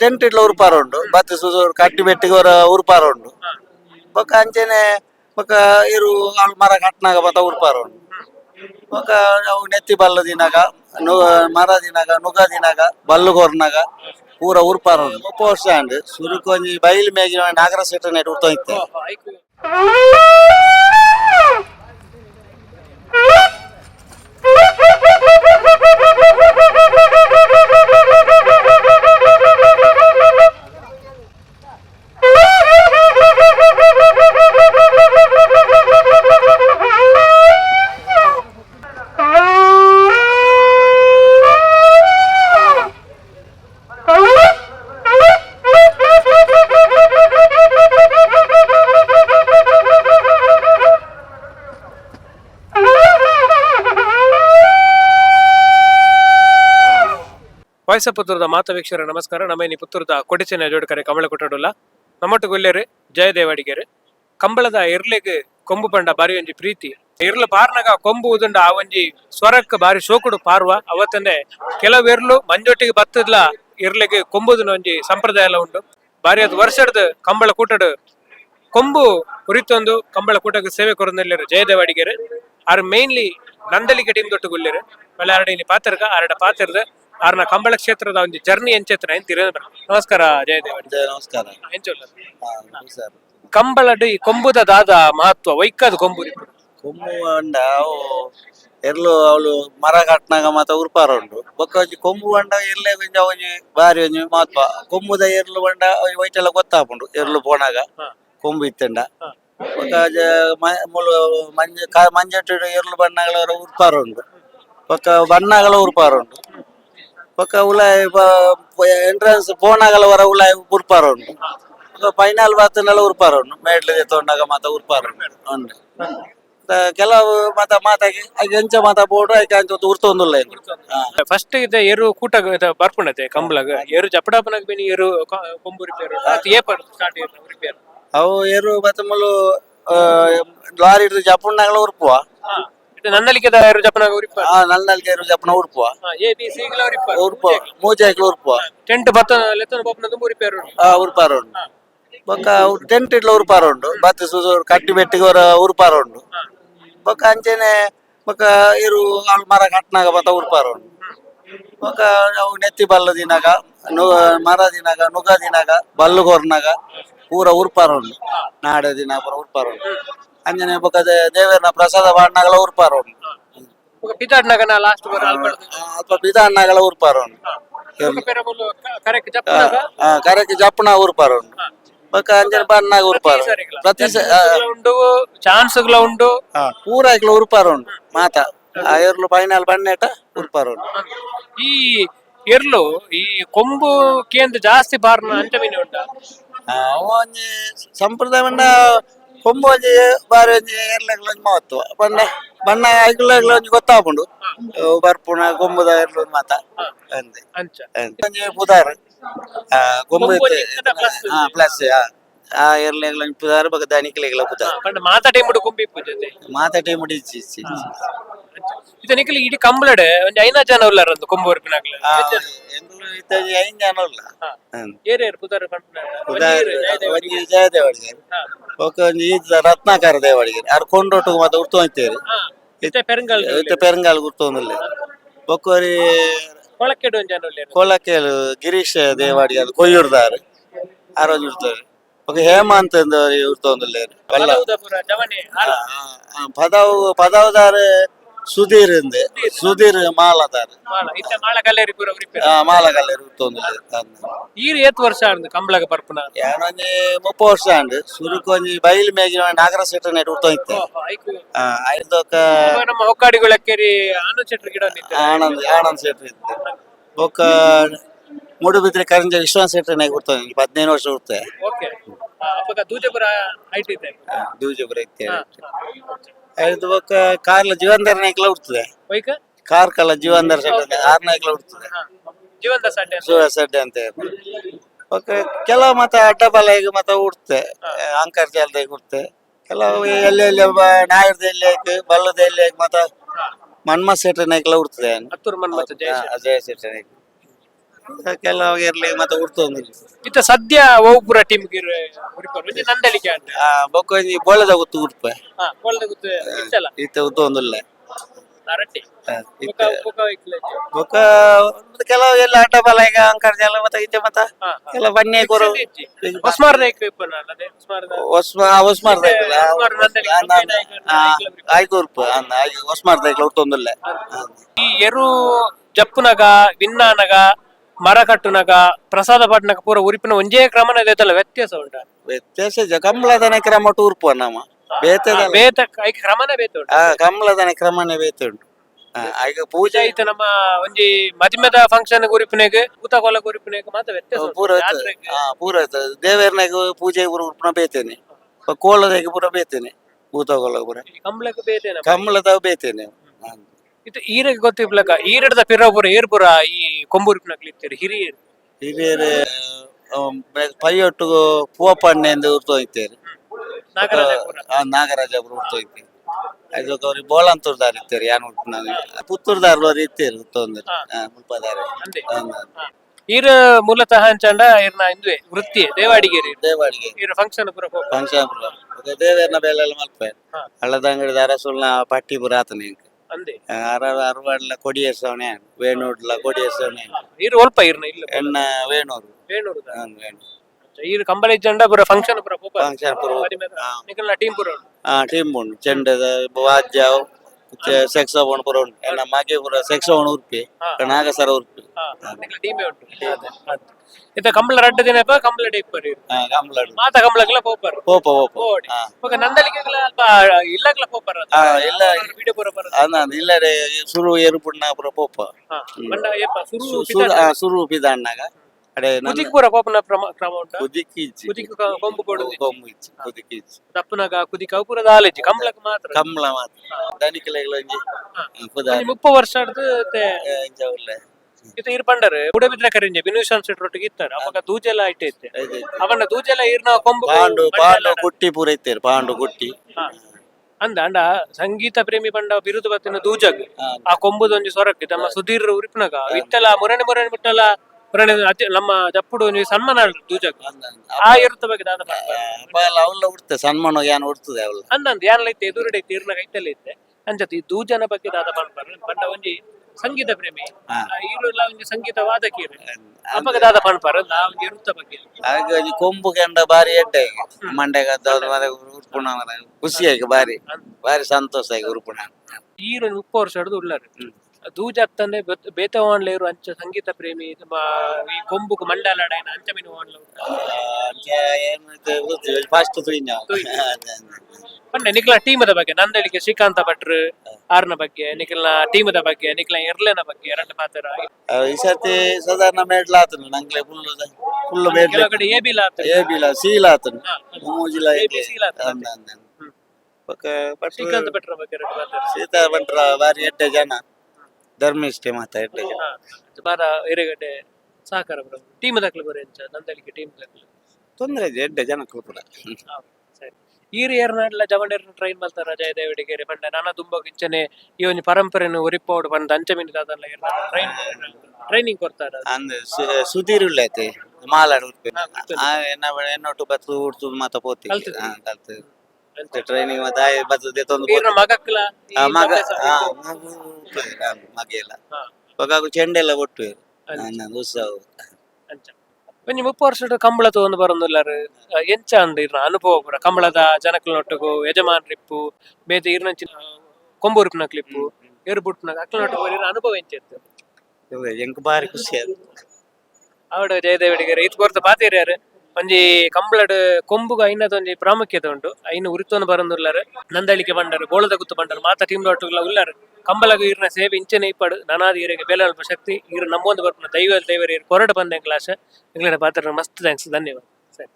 Tent ಇಟ್ಲ ಉರುಪಾರ ಉಂಡು ಬತ್ತಿ ಸುದು ಕಟ್ಟಿ ಬೆಟ್ಟಿಗೆ ಅವರ ಉರುಪಾರ ಉಂಡು ಬೊಕ್ಕ ಅಂಚೆನೆ ಬೊಕ್ಕ ಇರು ಅಲ್ ಮರ ಕಟ್ನಾಗ ಮತ್ತ ಉರುಪಾರ ಉಂಡು ಬೊಕ್ಕ ಅವು ನೆತ್ತಿ ಬಲ್ಲ ದಿನಾಗ, ನು ಮರ ದಿನಾಗ ನುಗ ದಿನಾಗ ಬಲ್ಲು ಕೊರ್ನಾಗ ಪೂರ ಉರುಪಾರ ಉಂಡು ಮುಪ್ಪ ವರ್ಷ ಅಂಡ್ ಸುರುಕೊಂಜಿ ಬೈಲ್ ಮೇಗಿನ ನಾಗರ ಸೆಟ್ಟ ನೆಟ್ ಉರ್ತೋಯ್ತೆ ವಯಸ್ಸ ಪುತ್ರದ ಮಾತವೀಕ್ಷರ ನಮಸ್ಕಾರ. ನಮ್ಮ ಪುತ್ರದ ಕೊಡಚಿನ ಜೋಡಕರೆ ಕಮಲ ಕೊಟ್ಟಡುಲ್ಲ ನಮ್ಮಟ್ಟು ಜಯದೇವ ಜಯದೇವಾಡಿಗೆರು ಕಂಬಳದ ಇರ್ಲೆಗ್ ಕೊಂಬು ಪಂಡ ಬಾರಿ ಒಂಜಿ ಪ್ರೀತಿ. ಇರ್ಲ ಪಾರ್ನಗ ಕೊಂಬು ಉದಂಡ ಆ ಒಂಜಿ ಸ್ವರಕ್ಕೆ ಬಾರಿ ಶೋಕುಡು ಪಾರ್ವ. ಅವತ್ತನೆ ಕೆಲವು ಇರ್ಲು ಮಂಜೊಟ್ಟಿಗೆ ಬತ್ತದ್ಲ ಇರ್ಲೆಗ್ ಕೊಂಬುದನ ಒಂಜಿ ಸಂಪ್ರದಾಯ ಎಲ್ಲ ಉಂಟು ಬಾರಿ ಅದು ವರ್ಷದ ಕಂಬಳ ಕೂಟಡು. ಕೊಂಬು ಕುರಿತೊಂದು ಕಂಬಳ ಕೂಟಕ್ಕೆ ಸೇವೆ ಜಯದೇವ ಜಯದೇವಾಡಿಗೆರು ಆರ್ ಮೇನ್ಲಿ ನಂದಲಿಗೆ ಟೀಮ್ ತೊಟ್ಟು ಗುಲ್ಲಿರು ಆರಡ ಇಲ್ಲಿ ಪಾತ್ರಗ, ಆರಡ ಪಾತ್ರದ. ಆರ್ನ ಕಂಬಳ ಕ್ಷೇತ್ರದ ಒಂದು ಜರ್ನಿ ಎಂಚೆತ್ರ ನಮಸ್ಕಾರ ಜಯದೇವಾಡಿ ಜಯ ನಮಸ್ಕಾರ. ಎಂಚೊಲ್ಲ ಹಾ, ನಮಸ್ಕಾರ ಕಂಬಳಡ್ ಈ ಕೊಂಬುದ ದಾದ ಮಹತ್ವ ವೈಕದ ಕೊಂಬು ಕೊಂಬು ಅಂಡ ಅವು ಎರ್ಲು ಅವಳು ಮರ ಕಟ್ನಾಗ ಮಾತ ಉರ್ಪಾರ ಉಂಡು. ಬೊಕ್ಕ ಒಂಜಿ ಕೊಂಬು ಬಂಡ ಎಲ್ಲೇ ಒಂಜಿ ಬಾರಿ ಒಂಜಿ ಮಹತ್ವ. ಕೊಂಬುದ ಎರ್ಲು ಬಂಡ ವೈಟೆಲ್ಲ ಗೊತ್ತಾಪುಂಡು ಎರ್ಲು ಪೋನಾಗ. ಕೊಂಬು ಇತ್ತಂಡ. ಬೊಕ್ಕ ಮುಳು ಮಂಜ ಮಂಜಟ್ಟು ಎರ್ಲು ಬಣ್ಣಗಳ ಉರ್ಪಾರ ಉಂಡು. ಬೊಕ್ಕ ಬಣ್ಣಗಳ ಉರ್ಪಾರ ಉಂಡು. ಬೊಕ್ಕ ಉಲಾಯ್ ಎಂಟ್ರೆನ್ಸ್ ಪೋನಾಗಲ ವರ ಉಲಾಯ್ ಉರ್ಪಾರ ಉಂಡು ಬೊಕ್ಕ ಫೈನಲ್ ಬಾತನೆಲ್ಲ ಉರ್ಪಾರ ಉಂಡು ಮೇಡ್ಲು ತೊಂಡಾಗ ಮಾತ ಉರ್ಪಾರ ಉಂಡು ಕೆಲವು ಮಾತ ಮಾತಾಗಿ ಎಂಚ ಮಾತ ಬೋಡು ಆಯ್ಕೆ ಅಂಚ ಉರ್ತೊಂದುಲ್ಲ ಫಸ್ಟ್ ಇದ ಏರು ಕೂಟ ಬರ್ಪುಣತೆ ಕಂಬಳಗ. ಏರು ಜಪಡಾಪನಗ ಬಿನಿ ಏರು ಕೊಂಬು ರಿಪೇರು ಏಪರ್ ಸ್ಟಾರ್ಟ್ ರಿಪೇರ್ ಅವು ಏರು ಮತ್ತೆ ಮುಲು ಲಾರಿ ಹಿಡಿದು ಜಪ್ಪಣ್ಣಗಳ ಉರ್ಪುವ. ಇದು ಜಪನ ಉರಿಪ ಆ ನಲ್ನಲ್ಗೆ ಏರು ಜಪ್ಪನ ಉರ್ಪುವ ಎ ಬಿ ಸಿ ಉರಿಪ ಉರ್ಪುವ ಮೂಜಾಯ್ಕಲು ಉರ್ಪುವ ಟೆಂಟ್ ಬತ್ತ ಲೆತ್ತನ ಬಪ್ಪನ ತುಂಬ ರಿಪೇರ್ ಆ ಉರ್ಪಾರ ಉಂಡು ಬೊಕ್ಕ ಟೆಂಟ್ ಇಡ್ಲ ಉರ್ಪಾರ ಉಂಡು ಬತ್ತಿ ಕಟ್ಟಿ ಬೆಟ್ಟಿಗೆ ಅವರ ಉರ್ಪಾರ ಉಂಡು ಬೊಕ್ಕ ಅಂಚೆನೆ ಬೊಕ್ಕ ಇರು ಮರ ಕಟ್ನಾಗ ಬತ್ತ ಉರ್ಪಾರ ಉಂಡು ಬೊಕ್ಕ ಅವು ನೆತ್ತಿ ಬಲ್ಲ ದಿನಾಗ ಮರ ದಿನಾಗ ನುಗ ದಿನಾಗ ಬಲ್ಲು ಕೊರ್ನಾಗ ಪೂರ ಉರ್ಪಾರ ಉಂಡು ನಾಡ ದಿನ ಪೂರ ಉರ್ಪಾರ ಉಂಡು ಅಂಜನೆ ಬೊಕ್ಕ ದೇ- ಪ್ರಸಾದ ಬಾಡ್ನಾಗಲ ಉರ್ಪಾರ ಉಂಡು ಪಿತಾಡ್ನಾಗ ಲಾಸ್ಟ್ ಬರ ಅಲ್ಪಡ್ದು ಅಥವಾ ಪಿದಾಣ್ಣಗಳ ಉರ್ಪಾರ ಉಂಡು ಕರೆಕ್ಟ್ ಜಪ್ಪನ ಆ, ಕರೆಕ್ಕೆ ಜಪ್ಪಣ ಉರ್ಪಾರ ಉಂಡು ಬೊಕ್ಕ ಅಂಜನೆ ಬಣ್ಣಾಗ ಉರ್ಪಾರ ಪ್ರತಿ ಚಾನ್ಸ್ ಉಂಡು ಚಾನ್ಸ್ಗಳ ಉಂಡು. ಆ, ಪೂರ ಉರ್ಪಾರ ಉಂಡು ಮಾತ. ಆ ಏರ್ಲು ಫೈನಲ್ ಬಣ್ಣೆಟ ಉರ್ಪಾರ ಉಂಡು ಈ ಎರ್ಲು ಈ ಕೊಂಬು ಕೇಂದ್ರ ಜಾಸ್ತಿ ಬಾರ್ನ ಅಂಚಮೀನಿ ಉಂಟ? ಸಂಪ್ರದಾಯ ಒಂಜಿ ಬಾರಿ ಒಂಜಿ ಏರ್ಲೆಗ್ಲ ಒಂಜಿ ಮಹತ್ವ ಬಣ್ಣ ಬಣ್ಣ ಐಕ್ಲೆಗ್ಲ ಒಂಜಿ ಗೊತ್ತಾಪುಂಡು ಬರ್ಪುಣ ಗೊಂಬುದ ಎರ್ಲ ಒಂಜಿ ಮಾತ ಅಂದೆ. ಒಂಜಿ ಪುದಾರ್. ಆ ಪ್ಲಸ್. ಆ ಏರ್ಲೆಗ್ಲ ಒಂಜಿ ಪುದಾರ್ ಬಗ ದಾನಿಕ್ಲೆಗ್ಲ ಪುದಾರ್. ಮಾತಾಡಿ ಮುಡು ಕೊಂಬಿ ಪೂಜತೆ ಮಾತಾಟಿ ಮುಡಿಚಿ ಇಚ್ಚಿ ಒಂಜಿ ಐನಾ ಜನ ಉಲ್ಲಾರ ಒಂದು ಕೊಂಬು ಉರ್ಪಿನಾಗ್ಲ ಎಂಗ್ಲು ಇತ್ತಜಿ ಐನ್ ಜನ ಇಲ್ಲ ಹ್ಮ್. ಏರೇರ್ ಪುದಾರ ಪುದಾರ್ ಒಂಜಿ ಜಯದೇವಡಿಗೆ ಒಕ್ಕ ಒಂಜಿ ಈತ ರತ್ನಾಕರ ದೇವಡಿಗೆ ಯಾರು ಕೊಂಡೊಟ್ಟು ಮಾತ ಉರ್ತು ಹೋಯ್ತೇರಿ ಇತ್ತೆ ಪೆರಂಗಲ್ ಇತ್ತೆ ಪೆರಂಗಾಲ್ ಗುರ್ತೊಂದಿಲ್ಲ ಒಕ್ಕೋರಿ ಕೊಳಕೆಡು ಒಂಜಿ ಜನ ಉಲ್ಲೇರು ಕೋಲಕ್ಕೇಲು ಗಿರೀಶ್ ದೇವಾಡಿಗೆ ಅದು ಕೊಯ್ಯುರ್ದಾರು. ಆರೋಜ್ ಇರ್ತಾರೆ ಒಕ್ಕ ಹೇಮಂತ್ ಉರ್ತೊಂದಿಲ್ಲ ಬಲ್ಲ ಉದಪುರ ಜವನೆ ಆಲ. ಪದವು ಪದವದಾರ ಸುಧೀರ್ ಇಂದೆ ಸುಧೀರ್ ಮಾಲದಾರ ಮಾಲಗಲ್ಲ ಈರ್ ಏತ್ ವರ್ಷ ಆಡ್ದು ಕಂಬಳಗ ಪರ್ಪುನ ಯಾನೊಂಜಿ ಮುಪ್ಪ ವರ್ಷ ಆಂಡ್. ಸುರುಕೊಂಜಿ ಬೈಲ್ ಮೇಗಿನ ನಾಗರ ಸೆಟ್ ನೆಟ್ ಉರ್ತೋಯ್ತೆ ಇತ್ತೆ. ಐದೊಕ್ಕ ನಮ್ಮ ಕೆರಿ ಆನು ಸೆಟ್ರ ಗಿಡ ಆನಂದ್ ಆನಂದ್ ಸೆಟ್ರ ಇತ್ತು. ಬೊಕ್ಕ ಮೂಡುಬಿದ್ರೆ ಕರಂಜ ವಿಶ್ವಾಸ ಸೆಟ್ರ ನೆಟ್ ಉರ್ತೋಯ್ತೆ ಹದಿನೈದು ವರ್ಷ ಅವಾಗ ದೂಜಪುರ ಇದೆ ದೂಜಪುರ ಇತ್ತೆ. ಐದು ಬೊಕ್ಕ ಕಾರ್ಲ ಜೀವಂದರ್ ನಾಯ್ಕಲ ಹುಡ್ತದೆ. ವೈಕ ಕಾರ್ ಕಲ ಜೀವಂಧರ ಸಡ್ಡೆ ಆರ್ ನಾಯ್ಕಲ ಹುಡ್ತದೆ. ಜೀವಂತ ಸಡ್ಡೆ ಅಂತ ಹೇಳ್ತಾರೆ. ಬೊಕ್ಕ ಕೆಲವು ಮತ್ತ ಅಡ್ಡಬಲ ಈಗ ಮತ ಹುಡ್ತೆ ಅಂಕರ್ ಜಾಲದಾಗ ಉಡ್ತೆ ಕೆಲವು ಎಲ್ಲಿ ಎಲ್ಲಿ ನಾಯರ್ದ ಎಲ್ಲಿ ಹಾಕಿ ಬಲ್ಲದ ಎಲ್ಲಿ ಹಾಕಿ ಮತ್ತ ಮನ್ಮ ಸೆಟ್ ನಾಯ್ಕಲ ಉಡ್ತದೆ ಹತ್ತೂರು ಮನ್ಮಥ ಜಯ ಅಜಯ ಸೆಟ್ ನಾಯ್ಕ ಕೆಲವು ಇರ್ಲಿ ಮತ್ತೆ ಉಡ್ತೊಂದಿಲ್ಲ ಇತ್ತ ಸದ್ಯ ಒಬ್ಬರ ಟೀಮ್ಗೆ ಉರಿಪರು ಒಂಜಿ ನಂದಲಿಕೆ ಆ ಬೊಕ್ಕೊಂಜಿ ಬೋಳದ ಗೊತ್ತು ಹಾ ಬೋಳದ ಗುತ್ತು ಇತ್ತಲ್ಲ? ಈತ ಉತ್ತೊಂದಿಲ್ಲ ಬೊಕ್ಕ ಬೊಕ್ಕ ಇಕ್ಲೆ ಬೊಕ್ಕ ಕೆಲವು ಎಲ್ಲ ಆಟ ಬಲ ಈಗ ಅಂಕರ್ಜಾಲ ಮತ್ತೆ ಇತ್ತೆ ಮತ ಕೆಲವು ಬನ್ನಿ ಕೊರು ಒಸ್ಮಾರ್ ನಾಯ್ಕ ಅಲ್ಲದೆ ಒಸ್ಮಾರ್ ಆ ಒಸ್ಮಾರ್ ಉತ್ತೊಂದಿಲ್ಲ ಈ ಎರು ಜಪ್ಪುನಗ ವಿನ್ನಾನಗ ಮರಕಟ್ಟುನಗ ಪ್ರಸಾದ ಪಟ್ನಗ ಪೂರ ಉರಿಪಿನ ಒಂಜೇ ಕ್ರಮನ ಇದೆಲ್ಲ ವ್ಯತ್ಯಾಸ ಉಂಟ? ವ್ಯತ್ಯಾಸ ಕಮಲದನ ಕ್ರಮ ಟೂರ್ಪು ನಮ್ಮ. ಬೇತದ ಬೇತ ಐಕ್ ಕ್ರಮನ ಬೇತ ಉಂಟ. ಆ ಕಮಲದನ ಕ್ರಮನೇ ಬೇತೆ ಉಂಟು. ಆ, ಈಗ ಪೂಜೆ ಐತ ನಮ್ಮ ಒಂಜಿ ಮದಿಮೆದ ಫಂಕ್ಷನ್ ಉರಿಪಿನಾಗ ಊತ ಕೊಲ ಉರಿಪಿನೆಗ್ ಮಾತ್ರ ವ್ಯತ್ಯಾಸ ಉಂಟು. ಪೂರ ಜಾತ್ರೆಗೆ. ಹಾ ಪೂರ ದೇವರನಾಗ ಪೂಜೆ ಪೂರ ಉರ್ಪಣ ಬೇತೇನೆ. ಕೋಲದಾಗ ಪೂರ ಬೇತೇನೆ. ಭೂತಗೋಲ ಪೂರ. ಈ ಕಂಬ್ಳಕ್ಕೆ ಬೇತೆ ನಮ್ಮ ಕಮಲದ ಬೇತೇನೆ ಹಾ. ಇದು ಈರಿಗೆ ಗೊತ್ತಿರ್ಲಕ ಈರಡ್ದ ಪಿರ ಪೂರ ಏರ್ಪುರ ಈ ಕೊಂಬುರಿಪಿನಕ್ಲಿ ಇರ್ತೀರಿ ಹಿರಿಯರು. ಹಿರಿಯರು ಪೈಯೊಟ್ಟು ಪೂವಪ್ಪಣ್ಣೆ ಎಂದು ಉರ್ತೋಯ್ತೇರಿ ನಾಗರಾಜ ಪೂರ. ಆ ನಾಗರಾಜಪುರ ಉರ್ತೋಯ್ತೇರಿ ಅದು ಅವ್ರಿಗೆ ಬೋಳಂತೂರ್ದಾರ್ ಇತ್ತೇರಿ ಯಾನ್ ಉರ್ಪಣ ಪುತ್ತೂರ್ದಾರ್ ಉತ್ತೊಂದ್ರೆ ಮುಲ್ಪದಾರೆ ಅಂದೆ. ಹಾ. ಹಾ. ಈರ ಮೂಲತಃ ಅಂಚಂಡ ಇರ್ನ ಇಂದುವೆ ವೃತ್ತಿ ದೇವಾಡಿಗೇರಿ ದೇವಾಡಿಗೆ ಈರ ಫಂಕ್ಷನ್ ಪುರ ಫಂಕ್ಷನ್ ಪುರ. ದೇವೇರ್ನ ಬೇಲೆಲ್ಲ ಮಲ್ಪೆ. ಹಳ್ಳದಂಗಡಿ ದಾರ ಅರಸುಲ್ನ ಪಟ್ಟಿ ಪುರ ಆತನೆ ಅಂದೆ ಅರ ಅರವಾಡ್ಲ ಕೊಡಿ ಎಸವನೆ ವೇಣೂಡ್ಲ ಕೊಡಿ ಎಸವನೆ ಈರು ಒಲ್ಪ ಇರ್ನ ಇಲ್ಲ ಎಣ್ಣ ವೇಣೂರು ವೇಣೂರು ಹಾ, ವೇಣು ಈರು ಕಂಬಳಿ ಜಂಡ ಪೂರ ಫಂಕ್ಷನ್ ಪೂರ ಹೋಗ ಫಂಕ್ಷನ್ ಪುರ ಹಾ. ನಿಕಲ್ನ ಟೀಮ್ ಪೂರ ಉಂಟು ಆ ಟೀಮ್ ಉಂಡು ಚೆಂಡದ ವಾದ್ಯ ಸೆಕ್ಸೋನ್ ಪುರ ಉಂಟು. ಎನ್ನ ಮಗೆ ಪುರ ಸೆಕ್ಸೋನ್ ಉರ್ಪಿ ಹಾ. ನಾಗಸರ ಉರ್ಪಿ ಹಾ. ನಿಕಲ್ನ ಟೀಮೇ ಉಂಟು. ಅದೇ, ಅದೇ. ಇತ್ತ ಕಂಬಳ ರಡ್ಡ ದಿನ ಕಂಬಳ ಡೇಪ್ ಪರ್ ಇರು ಹಾ, ಕಮಲಡು ಮಾತ ಕಂಬಳಕ್ಲ ಪೋಪರ್. ಪೋಪ ಪೋಪ. ಓಡಿ. ಹಾ. ಇವಾಗ ನಂದಲಿಕೆಗಳ ಅಲ್ಪ ಇಲ್ಲಗ್ಲ ಪೋಪರ್ ಹಾ, ಇಲ್ಲ. ವಿಡಿಯೋ ಪೂರ ಬರ ಅನ್ನ ಇಲ್ಲಡೆ ಸುರು ಏರುಪುಣ್ಣ ಪುರ ಪೋಪ. ಹಾ. ಬಂಡ ಏಪ ಸುರು ಸು- ಸುರು ಆ, ಸುರು ಪಿದಾಣ್ಣಗ. ವರ್ಷ ಇರ್ ಕರಿಂಜೆ ಬಿನುಷನ್ ಸೆಟ್ ರೊಟ್ಟಿಗೆ ಇತ್ತಾರೆ. ಅವಾಗ ದೂಜೆಲ್ಲ ಐಟೆ ಇತ್ತೆ. ಇದೆ. ಅವನ್ನ ದೂಜೆಲ್ಲ ಈರ್ನ ಕೊಂಬು ಪಾಂಡು ಪಾಂಡು ಪಾಂಡು ಗುಟ್ಟಿ. ಅಂದ ಅಂಡ ಸಂಗೀತ ಪ್ರೇಮಿ ಬಂಡ ಬಿರುದು ಬತ್ತಿನ ದೂಜಗ್. ಆ ಕೊಂಬುದೊಂಜಿ ಸೊರಕ್ಕೆ ತಮ್ಮ ಸುಧೀರ್ ಉರಿಪ್ನಗ. ಇತ್ತಲ ಮುರಣಿ ಮುರಣಿ ಬಿಟ್ಟಲ್ಲ ಅತಿ- ನಮ್ಮ ಜಪ್ಪುಡು ನೀವು ಸನ್ಮಾನ ದೂಜಕ ಆ ಇರುತ್ತ ಬಗ್ಗೆ ದಾದ ಅವಲ್ಲ ಉಡ್ತೆ ಸನ್ಮಾನ ಏನ್ ಉಡ್ತದೆ ಅವಲ್ಲ ಅಂದಂದ್ ಯಾನ್ಲ ಇತ್ತೆ ಎದುರುಡೆ ಇತ್ತೆ ಇರ್ನ ಕೈತಲ್ಲಿ ಇತ್ತೆ ಅಂಜತ್ ಈ ದೂಜನ ಬಗ್ಗೆ ದಾದ ಪನ್ಪರ್ ಬಂಡ ಒಂಜಿ ಸಂಗೀತ ಪ್ರೇಮಿ. ಹಾ. ಇರುಲ್ಲ ಒಂಜಿ ಸಂಗೀತ ವಾದಕೀರು ಅಪ್ಪಗ ದಾದ ಪನ್ಪರ್ ನಾ ಒಂಜಿ ಇರುತ್ತ ಬಗ್ಗೆ ಒಂಜಿ ಕೊಂಬು ಕೆಂಡ ಬಾರಿ ಎಡ್ಡೆ. ಮಂಡ್ಯಾಗ ಉರ್ಪುಣ ಖುಷಿ ಆಗಿ ಬಾರಿ ಬಾರಿ ಸಂತೋಷ ಆಗಿ ಉರ್ಪುಣ ಈರು ಮುಪ್ಪ ವರ್ಷ ಹಿಡಿದು ಉಳ್ಳಾರು ದೂಜ ಅತ್ತಂದೆ ಬೇತವಾನ್ಲ ಇರು ಅಂಚ ಸಂಗೀತ ಪ್ರೇಮಿ ನಮ್ಮ ಈ ಕೊಂಬುಕ್ ಅಂಚ ಅಂಚಮಿನ ವಾನ್ಲ ಫಾಸ್ಟ್ ಪಂಡ ನಿಕ್ಲ ಟೀಮದ ಬಗ್ಗೆ ನಂದಳಿಕೆ ಶ್ರೀಕಾಂತ ಭಟ್ರು ಆರ್ನ ಬಗ್ಗೆ ನಿಖಿಲ್ನ ಟೀಮದ ಬಗ್ಗೆ ನಿಕ್ಲ ಎರ್ಲೆನ ಬಗ್ಗೆ ಎರಡು ಮಾತರ. ಈ ಸರ್ತಿ ಸಾಧಾರಣ ಮೇಡ್ಲ ಆತನು ನಂಗ್ಲೆ ಫುಲ್ ಫುಲ್ ಮೇಡ್ಲ. ಕಡೆ ಎ ಬಿಲ ಆತ ಎ ಬಿಲ ಸೀಲ ಆತನು. ಮೂಜಿಲ ಎ ಬಿ ಸೀಲ ಆತನು. ಶ್ರೀಕಾಂತ ಭಟ್ರ ಬಗ್ಗೆ ಎರಡು ಮಾತಾಡ ಸೀತಾ ಭಟ್ರ ಬಾರಿ ಎಡ್ಡೆ ಜನ. ಧರ್ಮಿಷ್ಠೆ ಮಾತ ಎಡ್ಡೆ ಜನ ಬಾರ ಎರೆಗಡ್ಡೆ ಸಹಕಾರ ಬರೋದು ಟೀಮ್ ದಾಖಲೆ ಬರೋ ಎಂಚ ನಂದಳಿಕೆ ಟೀಮ್ ದಾಖಲೆ ತೊಂದ್ರೆ ಇದೆ ಎಡ್ಡೆ ಜನ ಕೂಡ. ಸರಿ. ಈರು ಏರ್ನಾಡ್ಲ ಟ್ರೈನ್ ಮಲ್ತಾರ ಜಯದೇವಡಿಗೆರೆ ಪಂಡ ನನ್ನ ತುಂಬ ಇಂಚನೆ ಈ ಒಂದು ಪರಂಪರೆಯನ್ನು ಒರಿಪೋಡು ಬಂದ ಅಂಚಮಿನ ದಾದಲ್ಲ ಟ್ರೈನ್ ಟ್ರೈನಿಂಗ್ ಕೊಡ್ತಾರ ಅಂದ್. ಸುಧೀರ್ ಉಳ್ಳೈತೆ ಮಾಲಾಡ್ ಎನ್ನ ಎನ್ನೊಟ್ಟು ಬತ್ತು ಉಡ್ತು ಮಾತ ಪೋತಿ? ಕಲ್ತು ಟ್ರೈನಿಂಗ್ ಮತ್ತೆ ಆಯ್ ಬರ್ತದೆ ತೊಂದು ಈ ಆ ಮಗ ಮಗ ಇತ್ತು. ಮಗು ಮಗೆಲ್ಲ ಹಾ, ಇವಾಗ ಚೆಂಡೆಲ್ಲ ಒಟ್ಟು ಅಂಚ. ಉತ್ಸವ ಅಂಚ. ಒಂಜಿ ಮುಪ್ಪ ವರ್ಷ ಕಂಬಳ ತಗೊಂಡು ಬರೋದಿಲ್ಲಾರು ಎಂಚ ಅಂದ್ ಇರ್ನ ಅನುಭವ ಪೂರ. ಕಂಬಳದ ಯಜಮಾನ್ ಯಜಮಾನ್ರಿಪ್ಪು ಬೇತೆ ಇರ್ನಂಚಿನ ಕೊಂಬೂರಿಪ್ನ ಕ್ಲಿಪ್ಪು ಏರ್ಬುಟ್ನಾಗ ಅಕ್ಲನೊಟ್ಟಿಗೂ ಇರ್ನ ಅನುಭವ ಎಂಚ ಇತ್ತು ಎಂಕ್ ಬಾರಿ ಖುಷಿ ಆಯ್ತು ಅವಡ ಜಯದೇವಡಿಗೆರೆ ಇದು ಕೊರ್ತ ಪಾತೀರಿ ಯಾರು? ಒಂಜಿ ಕಂಬಳಡ್ ಕೊಂಬುಗ ಐನದ ಒಂಜಿ ಪ್ರಾಮುಖ್ಯತೆ ಉಂಟು. ಐನು ಉರಿತೊಂದು ಬರಂದುಲ್ಲಾರು ನಂದಳಿಕೆ ಬಂಡರು ಗೋಳದ ಗುತ್ತು ಬಂಡರು, ಮಾತ ಟೀಮ್ ಒಟ್ಟುಗಳ ಉಲ್ಲಾರೆ. ಕಂಬಳಗ ಇರ್ನ ಸೇವೆ ಇಂಚನೆ ಇಪ್ಪಡು, ನನಾದಿ ಈರಿಗೆ ಅಲ್ಪ ಶಕ್ತಿ ಈರು ನಮ್ಮೊಂದು ಬರ್ಪುನ ದೈವ, ದೇವರ ಕೊರಡು ಬಂದೆ ಕ್ಲಾಸ್ ಇಂಗ್ಲೆಂಡ್ ಪಾತ್ರ ಮಸ್ತ್ ಥ್ಯಾಂಕ್ಸ್ ಧನ್ಯವಾದ. ಸರಿ.